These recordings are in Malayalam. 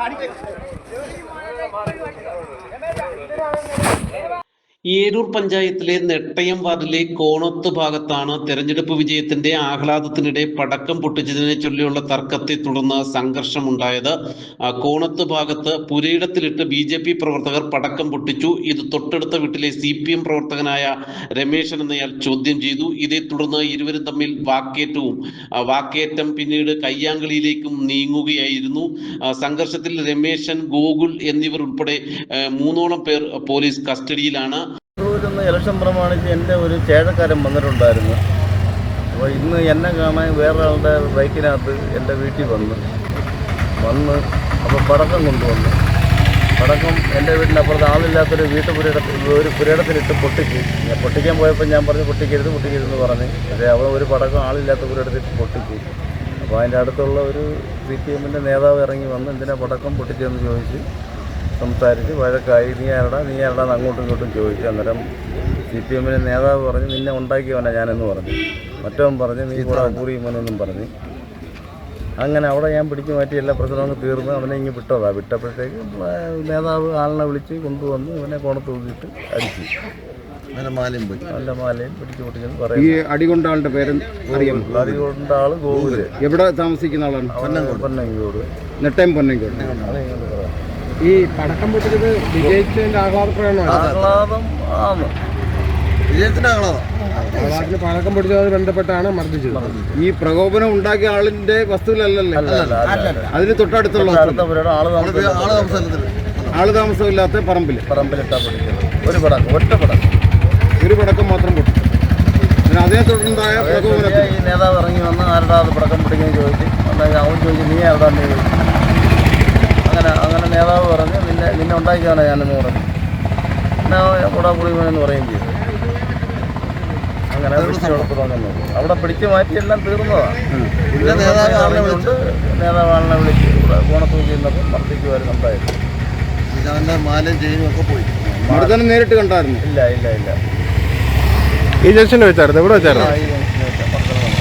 അടിക്കും ഏരൂർ പഞ്ചായത്തിലെ നെട്ടയം വാർഡിലെ കോണത്ത് ഭാഗത്താണ് തെരഞ്ഞെടുപ്പ് വിജയത്തിന്റെ ആഹ്ലാദത്തിനിടെ പടക്കം പൊട്ടിച്ചതിനെ ചൊല്ലിയുള്ള തർക്കത്തെ തുടർന്ന് സംഘർഷമുണ്ടായത്. കോണത്ത് ഭാഗത്ത് പുരയിടത്തിലിട്ട് ബി ജെ പി പ്രവർത്തകർ പടക്കം പൊട്ടിച്ചു. ഇത് തൊട്ടടുത്ത വീട്ടിലെ സി പി എം പ്രവർത്തകനായ രമേശൻ എന്നയാൾ ചോദ്യം ചെയ്തു. ഇതേ തുടർന്ന് ഇരുവരും തമ്മിൽ വാക്കേറ്റവും വാക്കേറ്റം പിന്നീട് കയ്യാങ്കളിയിലേക്കും നീങ്ങുകയായിരുന്നു. സംഘർഷത്തിൽ രമേശൻ ഗോകുൽ എന്നിവർ ഉൾപ്പെടെ മൂന്നോളം പേർ പോലീസ് കസ്റ്റഡിയിലാണ്. തൃശ്ശൂരിന്ന് ഇലക്ഷൻ പ്രമാണിച്ച് എന്റെ ഒരു ചേഴക്കാരൻ വന്നിട്ടുണ്ടായിരുന്നു. അപ്പോൾ ഇന്ന് എന്നെ കാണാൻ വേറൊരാളുടെ ബൈക്കിനകത്ത് എന്റെ വീട്ടിൽ വന്ന്. വന്ന് അപ്പോൾ പടക്കം കൊണ്ടുവന്നു. പടക്കം എന്റെ വീടിന്റെ അപ്പുറത്ത് ആളില്ലാത്തൊരു വീട്ടു പുരയിടത്തിൽ ഒരു പുരയിടത്തിലിട്ട് പൊട്ടിച്ച്. ഞാൻ പൊട്ടിക്കാൻ പോയപ്പോൾ ഞാൻ പറഞ്ഞു പൊട്ടിക്കരുത് പൊട്ടിക്കരുതെന്ന് പറഞ്ഞ്. പക്ഷേ അവിടെ ഒരു പടക്കം ആളില്ലാത്ത പുരയിടത്തിട്ട് പൊട്ടിച്ച്. അപ്പോൾ അതിന്റെ അടുത്തുള്ള ഒരു സി പി എമ്മിന്റെ നേതാവ് ഇറങ്ങി വന്ന് എന്തിനാ പടക്കം പൊട്ടിച്ചതെന്ന് ചോദിച്ച് സംസാരിച്ച് വഴക്കായി നീ ആരടാ? നീ ആരടാന്ന് അങ്ങോട്ടും ഇങ്ങോട്ടും ചോദിച്ചു അന്നേരം സി പി എമ്മിന്റെ നേതാവ് പറഞ്ഞു നിന്നെ ഉണ്ടാക്കിയവനാ ഞാനെന്ന് പറഞ്ഞു. മറ്റവൻ പറഞ്ഞു നീ കൂടെ കൂറിയുമനെന്നും പറഞ്ഞു. അങ്ങനെ അവിടെ ഞാൻ പിടിച്ചു മാറ്റി എല്ലാ പ്രശ്നവും തീർന്ന് അവനെ ഇങ്ങ് വിട്ടതാ. വിട്ടപ്പോഴത്തേക്ക് നേതാവ് ആളിനെ വിളിച്ച് കൊണ്ടുവന്ന് ഇവനെ കോണത്ത് ഊതിയിട്ട് അടിച്ചു. മാലയും നല്ല മാലയും പിടിച്ചു പൊട്ടിച്ചെന്ന് ഈ പറയും അടികൊണ്ട ആളുടെ പേര് അറിയാം. ആൾ ഗോകുൽ. എവിടെ താമസിക്കുന്ന ആളാണ്? പൊന്നങ്കോട്. നെട്ടയം പൊന്നങ്കോട്. ഈ പടക്കം പൊട്ടിച്ചത് വിജയിച്ചതിന്റെ ആഹ്ലാദ പ്രകടനമാണ് ആഹ്ലാദം ആണ് വിജയത്തിന്റെ ആഹ്ലാദം. ആഹ്ലാദത്തിന് പടക്കം പൊട്ടിച്ചതുമായി ബന്ധപ്പെട്ടാണ് മർദ്ദിച്ചത്. ഈ പ്രകോപനം ഉണ്ടാക്കിയ ആളിന്റെ വസ്തുവിലല്ലല്ലേ? അതിന് തൊട്ടടുത്തുള്ള ആൾ താമസമില്ലാത്ത പറമ്പിൽ പറമ്പിലിട്ടാ പിടിച്ചത് ഒരു പടക്കം ഒറ്റ പടക്കം. ഒരു പടക്കം മാത്രം പൊട്ടി. പിന്നെ അതേ തുടർന്നുണ്ടായ പ്രകോപനത്തിൽ ഈ നേതാവ് ഇറങ്ങി വന്ന് ആരുടെ അത് പടക്കം പൊട്ടിക്കാൻ ചോദിച്ചു? അവൻ ചോദിച്ചു നീ ആരുടെ അങ്ങനെ നേതാവ് പറഞ്ഞു നിന്നെ നിന്നെ ഉണ്ടാക്കിയാണ് ഞാനെന്ന് പറഞ്ഞു. പിന്നെ കൂടെ പുളിമനെന്ന് പറയുകയും ചെയ്തു. അങ്ങനെ അവിടെ പിടിച്ച് മാറ്റി എല്ലാം തീർന്നതാണ് പിന്നെ നേതാവ് ആളിനെ കൊണ്ട് നേതാവ് ആളിനെ വിളിച്ച് ഇവിടെ കോണത്തൂക്കി നിന്നപ്പോൾ മർദ്ദിക്കുമായിരുന്നു ഉണ്ടായിരുന്നു പിന്നെ അവന്റെ മാലയും ചെയിനും ഒക്കെ പോയി. മർദ്ദനം നേരിട്ട് കണ്ടായിരുന്നു. ഇല്ല ഇല്ല ഇല്ല. ഈ ജംഗ്ഷനിൽ വെച്ചായിരുന്നു ഇവിടെ വെച്ചായിരുന്നു ആ, ഈ ജംഗ്ഷനിൽ മർദ്ദനം നടന്നു.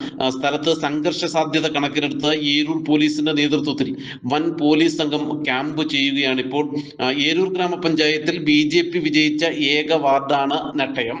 ആ, സ്ഥലത്ത് സംഘർഷ സാധ്യത കണക്കിലെടുത്ത് ഏരൂർ പോലീസിന്റെ നേതൃത്വത്തിൽ വൻ പോലീസ് സംഘം ക്യാമ്പ് ചെയ്യുകയാണ് ഇപ്പോൾ ഏരൂർ ഗ്രാമപഞ്ചായത്തിൽ ബി ജെ പി വിജയിച്ച ഏക വാർഡാണ് നെട്ടയം.